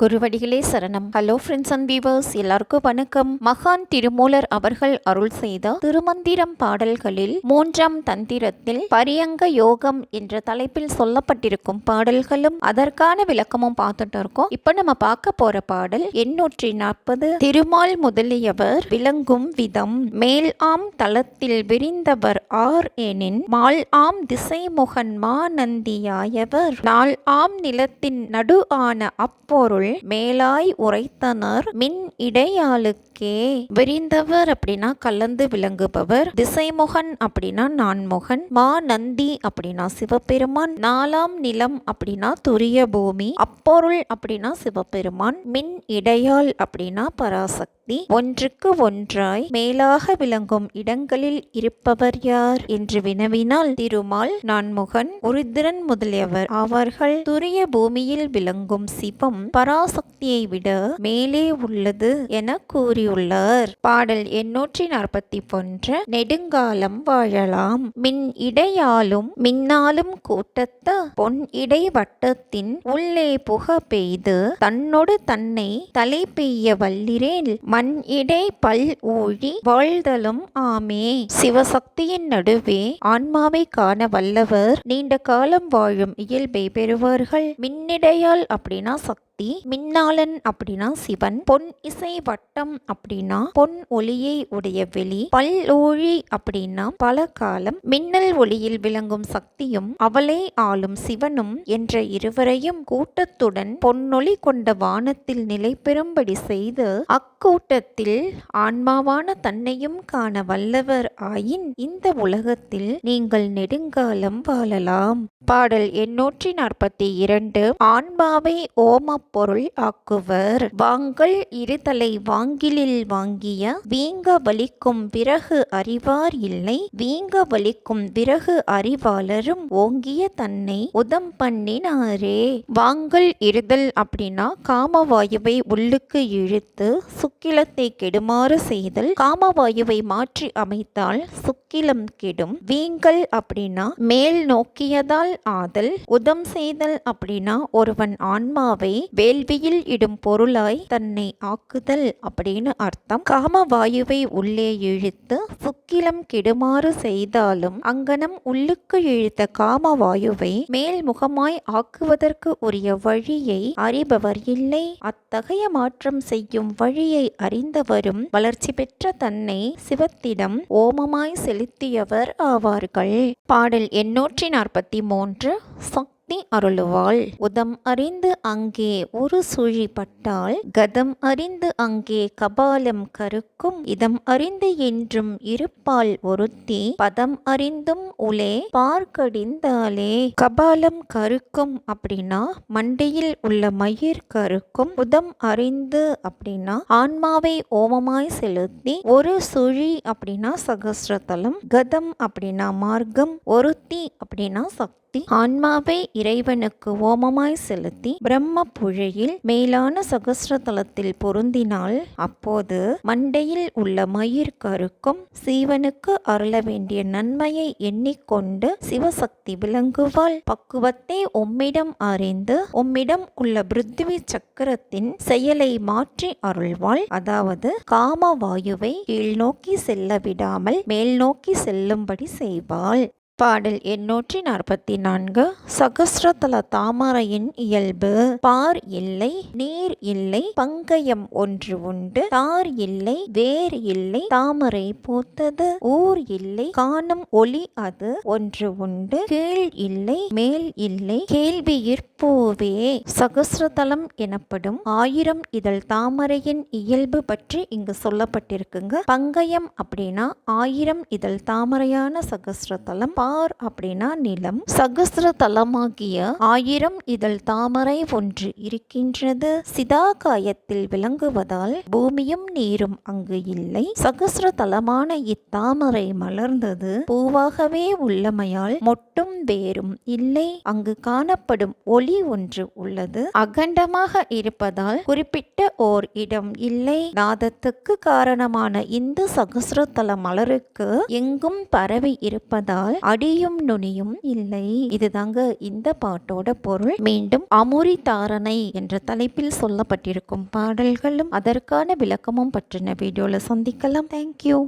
குருவடிகளே சரணம். Hello friends and viewers எல்லாருக்கும் வணக்கம். மகான் திருமூலர் அவர்கள் அருள் செய்த திருமந்திரம் பாடல்களில் மூன்றாம் தந்திரத்தில் பரியங்க யோகம் என்ற தலைப்பில் சொல்லப்பட்டிருக்கும் பாடல்களும் அதற்கான விளக்கமும் பார்த்துட்டு இருக்கோம். இப்போ நம்ம பார்க்க போற பாடல் எண்ணூற்றி நாற்பது. திருமால் முதலியவர் விளங்கும் விதம் மேல் ஆம் தளத்தில் விரிந்தவர் ஆர் எனின் மால் ஆம் திசைமுகன் மாநந்தியாயவர். நாள் ஆம் நிலத்தின் நடு ஆன அப்பொருள் மேலாய் உரைத்தனர். மின் இடையாளுக்கே விரிந்தவர் அப்படின்னா கலந்து விளங்குபவர். திசைமுகன் அப்படின்னா நான்முகன். மா நந்தி அப்படின்னா சிவபெருமான். நாலாம் நிலம் அப்படின்னா துரிய பூமி. அப்பொருள் அப்படின்னா சிவபெருமான். மின் இடையாள் அப்படின்னா பராசக்தி. ஒன்றுக்கு ஒன்றாய் மேலாக விளங்கும் இடங்களில் இருப்பவர் யார்? என்று வினவினால் திருமால் நான்முகன் உருத்திரன் முதலியவர் அவர்கள் துரிய பூமியில் விளங்கும் சிவம் பரா பராசக்தியை விட மேலே உள்ளது என கூறியுள்ளார். பாடல் எண்ணூற்றி நாற்பத்தி ஒன்று நெடுங்காலம் வாழலாம். மின் இடையாலும் மின்னாலும் கூட்டத்த பொன் இடை வட்டத்தின் உள்ளே புக பெய்து தன்னோடு தன்னை தலை பெய்ய வல்லிரேல் மண் இடை பல் ஊழி வாழ்தலும் ஆமே. சிவசக்தியின் நடுவே ஆன்மாவை காண வல்லவர். நீண்ட காலம் வாழும் இயல்பை பெறுவார்கள். மின்னிடையால் அப்படின்னா சக்தி மின்னாளன் அப்படின்னா சிவன் பொன் இசை வட்டம் அப்படின்னா பொன் ஒளியை உடைய வெளி பல் அப்படின்னா பல காலம் மின்னல் ஒளியில் விளங்கும் சக்தியும் அவளை ஆளும் சிவனும் என்ற இருவரையும் கூட்டத்துடன் பொன்னொளி கொண்ட வானத்தில் நிலை பெறும்படி செய்து அக்கூட்டத்தில் ஆன்மாவான தன்னையும் காண வல்லவர் ஆயின் இந்த உலகத்தில் நீங்கள் நெடுங்காலம் வாழலாம். பாடல் எண்ணூற்றி நாற்பத்தி இரண்டு ஆன்மாவை ஓம பொருள் பொருள் ஆக்குவர் வாங்கள் இருதலை வாங்கிலில் வாங்கிய வீங்க வலிக்கும் பிறகு அறிவார் இல்லை. வீங்க வலிக்கும் பிறகு அறிவாளரும் ஓங்கிய தன்னை உதம் பண்ணினாரே. வாங்கல் இருதல் அப்படின்னா காமவாயுவை உள்ளுக்கு இழுத்து சுக்கிலத்தை கெடுமாறு செய்தல். காமவாயுவை மாற்றி அமைத்தால் சுக்கிலம் கெடும். வீங்கல் அப்படின்னா மேல் நோக்கியதால் ஆதல். உதம் செய்தல் அப்படின்னா ஒருவன் ஆன்மாவை செவியில் இடும் பொருளாய் தன்னை ஆக்குதல் அப்படின்னு அர்த்தம். காம வாயுவை உள்ளே இழுத்து சுக்கிலம் கெடுமாறு செய்தாலும் அங்கனம் உள்ளுக்கு இழுத்த காமவாயுவை மேல் முகமாய் ஆக்குவதற்கு உரிய வழியை அறிபவர் இல்லை. அத்தகைய மாற்றம் செய்யும் வழியை அறிந்தவரும் வளர்ச்சி பெற்ற தன்னை சிவத்திடம் ஓமமாய் செலுத்தியவர் ஆவார்கள். பாடல் எண்ணூற்றி நாற்பத்தி மூன்று கட்டி அருளுவாள். உதம் அறிந்து அங்கே ஒரு சுழி பட்டால் கதம் அறிந்து அங்கே கபாலம் கருக்கும். இதம் அறிந்து என்றும் இருப்பால் ஒருத்தி. பதம் அறிந்தும் உலே பார்க்கடிந்தாலே கபாலம் கருக்கும் அப்படின்னா மண்டையில் உள்ள மயிர் கருக்கும். உதம் அறிந்து அப்படின்னா ஆன்மாவை ஓமமாய் செலுத்தி ஒரு சுழி அப்படின்னா சகசிரதலம். கதம் அப்படின்னா மார்க்கம். ஒருத்தி அப்படின்னா சக்தி. செலுத்தி ஆன்மாவை இறைவனுக்கு ஓமமாய் செலுத்தி பிரம்ம புழையில் மேலான சகசிரதலத்தில் பொருந்தினால் அப்போது மண்டையில் உள்ள மயிர் கருக்கும் சீவனுக்கு அருள வேண்டிய நன்மையை எண்ணிக்கொண்டு சிவசக்தி விளங்குவாள். பக்குவத்தை உம்மிடம் அறிந்து உம்மிடம் உள்ள பிருத்திவி சக்கரத்தின் செயலை மாற்றி அருள்வாள். அதாவது காம வாயுவை கீழ்நோக்கி செல்ல விடாமல் மேல் நோக்கி செல்லும்படி செய்வாள். பாடல் எண்ணூற்றி நாற்பத்தி நான்கு சகசிரதல தாமரையின் இயல்பு. பார் இல்லை நீர் இல்லை பங்கயம் ஒன்று உண்டு. தார் இல்லை வேர் இல்லை தாமரை பூத்தது. ஊர் இல்லை காணும் ஒளி அது ஒன்று உண்டு. கீழ் இல்லை மேல் இல்லை கேள்வியிற்பூவே சகசிரதலம் எனப்படும் ஆயிரம் இதழ் தாமரையின் இயல்பு பற்றி இங்கு சொல்லப்பட்டிருக்குங்க. பங்கயம் அப்படின்னா ஆயிரம் இதழ் தாமரையான சகசிரதலம். ஆர் அப்படின்னா நிலம். சகசிர தலமாகிய ஆயிரம் இதழ் தாமரை ஒன்று இருக்கின்றது. சிதாகாயத்தில் விளங்குவதால் பூமியும் நீரும் அங்கு இல்லை. சகசிர தலமான இத்தாமரை மலர்ந்தது. பூவாகவே உள்ளமையால் மொட்டும் வேரும் இல்லை. அங்கு காணப்படும் ஒளி ஒன்று உள்ளது. அகண்டமாக இருப்பதால் குறிப்பிட்ட ஓர் இடம் இல்லை. நாதத்துக்கு காரணமான இந்த சகசிரதல மலருக்கு எங்கும் பரவி இருப்பதால் அடியும் நுனியும் இல்லை. இதுதாங்க இந்த பாட்டோட பொருள். மீண்டும் அமுரி தாரணை என்ற தலைப்பில் சொல்லப்பட்டிருக்கும் பாடல்களும் அதற்கான விளக்கமும் பற்றின வீடியோல சந்திக்கலாம். தேங்க்யூ